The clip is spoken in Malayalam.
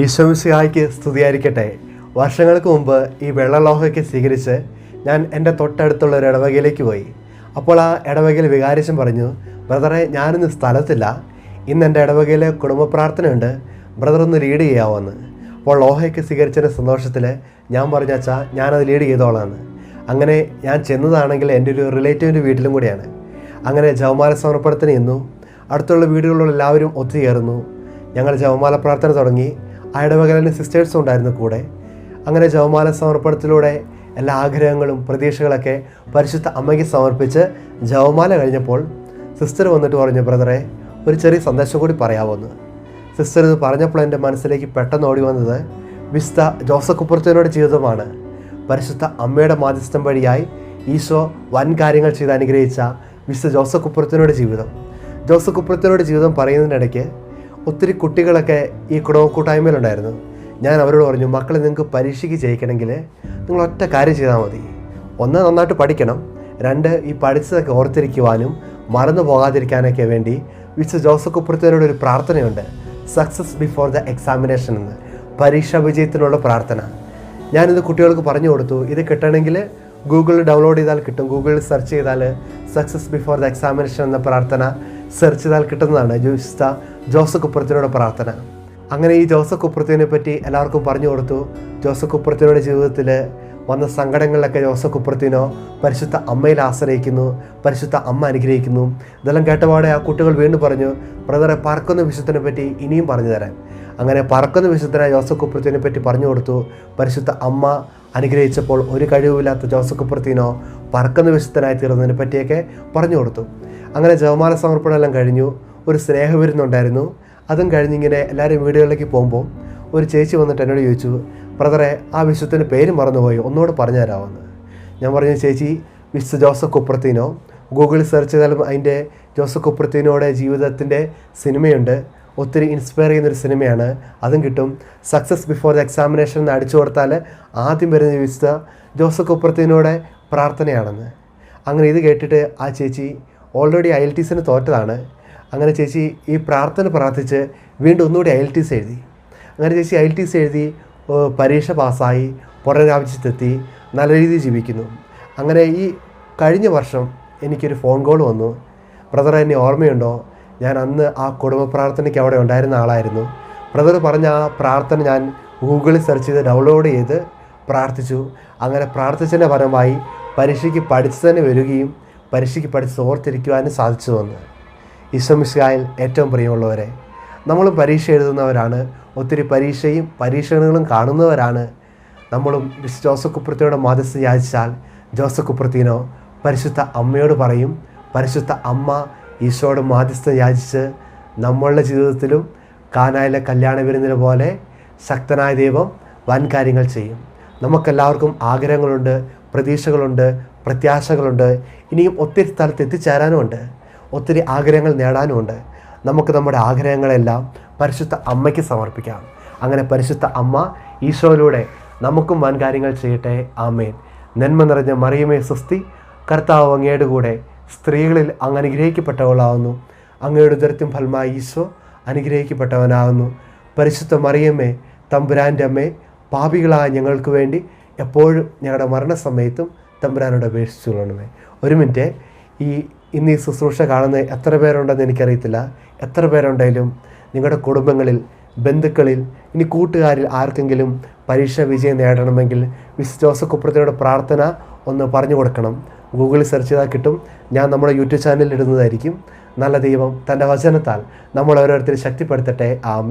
ഈശോമിശിഹായ്ക്ക് സ്തുതിയായിരിക്കട്ടെ. വർഷങ്ങൾക്ക് മുമ്പ് ഈ വെള്ളലോഹയ്ക്ക് സ്വീകരിച്ച് ഞാൻ എന്റെ തൊട്ടടുത്തുള്ള ഒരു ഇടവകയിലേക്ക് പോയി. അപ്പോൾ ആ ഇടവകയിൽ വികാരിച്ചൻ പറഞ്ഞു ബ്രദറെ ഞാനിന്ന് സ്ഥലത്തില്ല. ഇന്ന് എന്റെ ഇടവകയിൽ കുടുംബ പ്രാർത്ഥനയുണ്ട് ബ്രദർ ഒന്ന് ലീഡ് ചെയ്യാമെന്ന് അപ്പോൾ ലോഹയ്ക്ക് സ്വീകരിച്ചതിന്റെ സന്തോഷത്തിൽ ഞാൻ പറഞ്ഞ അച്ഛാ ഞാനത് ലീഡ് ചെയ്തോളാന്ന്. അങ്ങനെ ഞാൻ ചെന്നതാണെങ്കിൽ എന്റെ ഒരു റിലേറ്റീവിന്റെ വീട്ടിലും കൂടിയാണ്. അങ്ങനെ ജവമാല സമർപ്പണത്തിന് ഇന്നു അടുത്തുള്ള വീടുകളിലുള്ള എല്ലാവരും ഒത്തുചേർന്നു. ഞങ്ങൾ ജവമാല പ്രാർത്ഥന തുടങ്ങി. ഇടവകലിന് സിസ്റ്റേഴ്സും ഉണ്ടായിരുന്നു കൂടെ. അങ്ങനെ ജവമാല സമർപ്പണത്തിലൂടെ എല്ലാ ആഗ്രഹങ്ങളും പ്രതീക്ഷകളൊക്കെ പരിശുദ്ധ അമ്മയ്ക്ക് സമർപ്പിച്ച് ജവമാല കഴിഞ്ഞപ്പോൾ സിസ്റ്റർ വന്നിട്ട് പറഞ്ഞു ബ്രദറെ ഒരു ചെറിയ സന്ദേശം കൂടി പറയാമെന്ന് സിസ്റ്റർ ഇത് പറഞ്ഞപ്പോൾ എന്റെ മനസ്സിലേക്ക് പെട്ടെന്ന് ഓടി വന്നത് വിസ്ത ജോസഫ് കുപ്പുറത്തിനോട് ജീവിതമാണ്. പരിശുദ്ധ അമ്മയുടെ മാധ്യസ്ഥം വഴിയായി ഈശോ വൻ കാര്യങ്ങൾ ചെയ്ത് അനുഗ്രഹിച്ച വിശുദ്ധ ജോസഫ് കുപ്പുറത്തിനോട് ജീവിതം. ജോസഫ് കുപ്പുറത്തിനോട് ജീവിതം പറയുന്നതിനിടയ്ക്ക് ഒത്തിരി കുട്ടികളൊക്കെ ഈ കുടവ കൂട്ടായ്മയിലുണ്ടായിരുന്നു. ഞാൻ അവരോട് പറഞ്ഞു മക്കളെ നിങ്ങൾക്ക് പരീക്ഷയ്ക്ക് ജയിക്കണമെങ്കിൽ നിങ്ങൾ ഒറ്റ കാര്യം ചെയ്താൽ മതി. ഒന്ന് നന്നായിട്ട് പഠിക്കണം. രണ്ട് ഈ പഠിച്ചതൊക്കെ ഓർത്തിരിക്കുവാനും മറന്നു പോകാതിരിക്കാനൊക്കെ വേണ്ടി വിശ്വ ജോസഫ് കുപ്പുറത്തിനോട് ഒരു പ്രാർത്ഥനയുണ്ട്. സക്സസ് ബിഫോർ ദ എക്സാമിനേഷൻ എന്ന്. പരീക്ഷാ വിജയത്തിനുള്ള പ്രാർത്ഥന. ഞാനിത് കുട്ടികൾക്ക് പറഞ്ഞു കൊടുത്തു. ഇത് കിട്ടണമെങ്കിൽ ഗൂഗിളിൽ ഡൗൺലോഡ് ചെയ്താൽ കിട്ടും. ഗൂഗിളിൽ സെർച്ച് ചെയ്താൽ സക്സസ് ബിഫോർ ദ എക്സാമിനേഷൻ എന്ന പ്രാർത്ഥന സെർച്ച് ചെയ്താൽ കിട്ടുന്നതാണ് ജോയിസ്ത ജോസഫ് കുപ്പുറത്തിനോട് പ്രാർത്ഥന. അങ്ങനെ ഈ ജോസഫ് കുപ്പുറത്തിനെ പറ്റി എല്ലാവർക്കും പറഞ്ഞു കൊടുത്തു. ജോസഫ് കുപ്പുറത്തിനോട് ജീവിതത്തിൽ വന്ന സങ്കടങ്ങളിലൊക്കെ ജോസഫ് കുപ്പുറത്തിനോ പരിശുദ്ധ അമ്മയിൽ ആശ്രയിക്കുന്നു പരിശുദ്ധ അമ്മ അനുഗ്രഹിക്കുന്നു. ഇതെല്ലാം കേട്ടപാടെ ആ കുട്ടികൾ വീണ്ടും പറഞ്ഞു ബ്രദറെ പറക്കുന്ന വിശുദ്ധനെ പറ്റി ഇനിയും പറഞ്ഞു തരാൻ. അങ്ങനെ പറക്കുന്ന വിശുദ്ധനായ ജോസഫ് കുപ്പുറത്തിനെ പറ്റി പറഞ്ഞു കൊടുത്തു. പരിശുദ്ധ അമ്മ അനുഗ്രഹിച്ചപ്പോൾ ഒരു കഴിവുമില്ലാത്ത ജോസഫ് കുപ്പുറത്തിനോ പറക്കുന്ന വിശുദ്ധനായി തീർന്നതിനെ പറ്റിയൊക്കെ പറഞ്ഞു കൊടുത്തു. അങ്ങനെ ജവമാല സമർപ്പണം എല്ലാം കഴിഞ്ഞു. ഒരു സ്നേഹവിരുന്നുണ്ടായിരുന്നു. അതും കഴിഞ്ഞിങ്ങനെ എല്ലാവരും വീടുകളിലേക്ക് പോകുമ്പോൾ ഒരു ചേച്ചി വന്നിട്ട് എന്നോട് ചോദിച്ചു ബ്രദറെ ആ വിശുദ്ധന് പേര് മറന്നുപോയി. ഒന്നുകൂടെ പറഞ്ഞു തരാമെന്ന് ഞാൻ പറഞ്ഞു ചേച്ചി വിശുദ്ധ ജോസഫ് കുപ്രത്തീനോ. ഗൂഗിളിൽ സെർച്ച് ചെയ്താലും അതിന്റെ ജോസഫ് കുപ്രത്തീനോടെ ജീവിതത്തിന്റെ സിനിമയുണ്ട്. ഒത്തിരി ഇൻസ്പയർ ചെയ്യുന്നൊരു സിനിമയാണ്. അതും കിട്ടും. സക്സസ് ബിഫോർ ദ എക്സാമിനേഷൻ അടിച്ചു കൊടുത്താൽ ആദ്യം വരുന്ന വിശുദ്ധ ജോസഫ് കുപ്രത്തീനോടെ പ്രാർത്ഥനയാണെന്ന്. അങ്ങനെ ഇത് കേട്ടിട്ട് ആ ചേച്ചി ഓൾറെഡി ഐ എൽ ടി സിന് തോറ്റതാണ്. അങ്ങനെ ചേച്ചി ഈ പ്രാർത്ഥന പ്രാർത്ഥിച്ച് വീണ്ടും ഒന്നുകൂടി ഐ എൽ ടി സി എഴുതി. അങ്ങനെ ചേച്ചി ഐ എൽ ടി സി എഴുതി പരീക്ഷ പാസ്സായി പുറം രാജ്യത്തെത്തി നല്ല രീതിയിൽ ജീവിക്കുന്നു. അങ്ങനെ ഈ കഴിഞ്ഞ വർഷം എനിക്കൊരു ഫോൺ കോൾ വന്നു. ബ്രദർ എന്നെ ഓർമ്മയുണ്ടോ? ഞാൻ അന്ന് ആ കുടുംബ പ്രാർത്ഥനയ്ക്ക് അവിടെ ഉണ്ടായിരുന്ന ആളായിരുന്നു. ബ്രദർ പറഞ്ഞ ആ പ്രാർത്ഥന ഞാൻ ഗൂഗിളിൽ സെർച്ച് ചെയ്ത് ഡൗൺലോഡ് ചെയ്ത് പ്രാർത്ഥിച്ചു. അങ്ങനെ പ്രാർത്ഥിച്ചതിന്റെ ഫലമായി പരീക്ഷയ്ക്ക് പഠിച്ചു തന്നെ വരികയും പരീക്ഷയ്ക്ക് പഠിച്ച് ഓർത്തിരിക്കുവാനും സാധിച്ചു വന്നു. ഈശ്വമിസ്കായിൽ ഏറ്റവും പ്രിയമുള്ളവരെ നമ്മളും പരീക്ഷ എഴുതുന്നവരാണ്. ഒത്തിരി പരീക്ഷയും പരീക്ഷണങ്ങളും കാണുന്നവരാണ്. നമ്മളും ജോസഫ് കുപ്രത്തിയോട് മാതസ് യാചിച്ചാൽ ജോസഫ് കുപ്രത്തിനോ പരിശുദ്ധ അമ്മയോട് പറയും പരിശുദ്ധ അമ്മ ഈശോയോട് മാധ്യസ്ഥ യാചിച്ച് നമ്മളുടെ ജീവിതത്തിലും കാനായിലെ കല്യാണ വിരുന്നിനെ പോലെ ശക്തനായ ദൈവം വൻ കാര്യങ്ങൾ ചെയ്യും. നമുക്കെല്ലാവർക്കും ആഗ്രഹങ്ങളുണ്ട് പ്രതീക്ഷകളുണ്ട് പ്രത്യാശകളുണ്ട്. ഇനിയും ഒത്തിരി സ്ഥലത്ത് എത്തിച്ചേരാനുമുണ്ട്. ഒത്തിരി ആഗ്രഹങ്ങൾ നേടാനുമുണ്ട്. നമുക്ക് നമ്മുടെ ആഗ്രഹങ്ങളെല്ലാം പരിശുദ്ധ അമ്മയ്ക്ക് സമർപ്പിക്കാം. അങ്ങനെ പരിശുദ്ധ അമ്മ ഈശോയിലൂടെ നമുക്കും വൻകാര്യങ്ങൾ ചെയ്യട്ടെ. ആമേൻ. നന്മ നിറഞ്ഞ മറിയമേ സുസ്തി കർത്താവ് അങ്ങയുടെ കൂടെ സ്ത്രീകളിൽ അങ്ങ് അനുഗ്രഹിക്കപ്പെട്ടവളാവുന്നു. അങ്ങയുടെ ഉദരത്തിൻ ഫലമായി ഈശോ അനുഗ്രഹിക്കപ്പെട്ടവനാകുന്നു പരിശുദ്ധ മറിയമ്മേ തമ്പുരാന്റെ അമ്മേ പാപികളായ ഞങ്ങൾക്ക് വേണ്ടി എപ്പോഴും ഞങ്ങളുടെ മരണസമയത്തും തമ്പുരാനോട് അപേക്ഷിച്ചു കൊള്ളണമേ. ഒരു മിനിറ്റ്. ഈ ഇന്ന് ഈ ശുശ്രൂഷ കാണുന്ന എത്ര പേരുണ്ടെന്ന് എനിക്കറിയത്തില്ല. എത്ര പേരുണ്ടെങ്കിലും നിങ്ങളുടെ കുടുംബങ്ങളിൽ ബന്ധുക്കളിൽ ഇനി കൂട്ടുകാരിൽ ആർക്കെങ്കിലും പരീക്ഷ വിജയം നേടണമെങ്കിൽ മിസ് ജോസഫ് കുപ്രത്തിനോട് പ്രാർത്ഥന ഒന്ന് പറഞ്ഞു കൊടുക്കണം. ഗൂഗിളിൽ സെർച്ച് ചെയ്താൽ കിട്ടും. ഞാൻ നമ്മുടെ യൂട്യൂബ് ചാനലിൽ ഇടുന്നതായിരിക്കും. നല്ല ദൈവം തന്റെ വചനത്താൽ നമ്മൾ ഓരോരുത്തരും ശക്തിപ്പെടുത്തട്ടെ. ആമേ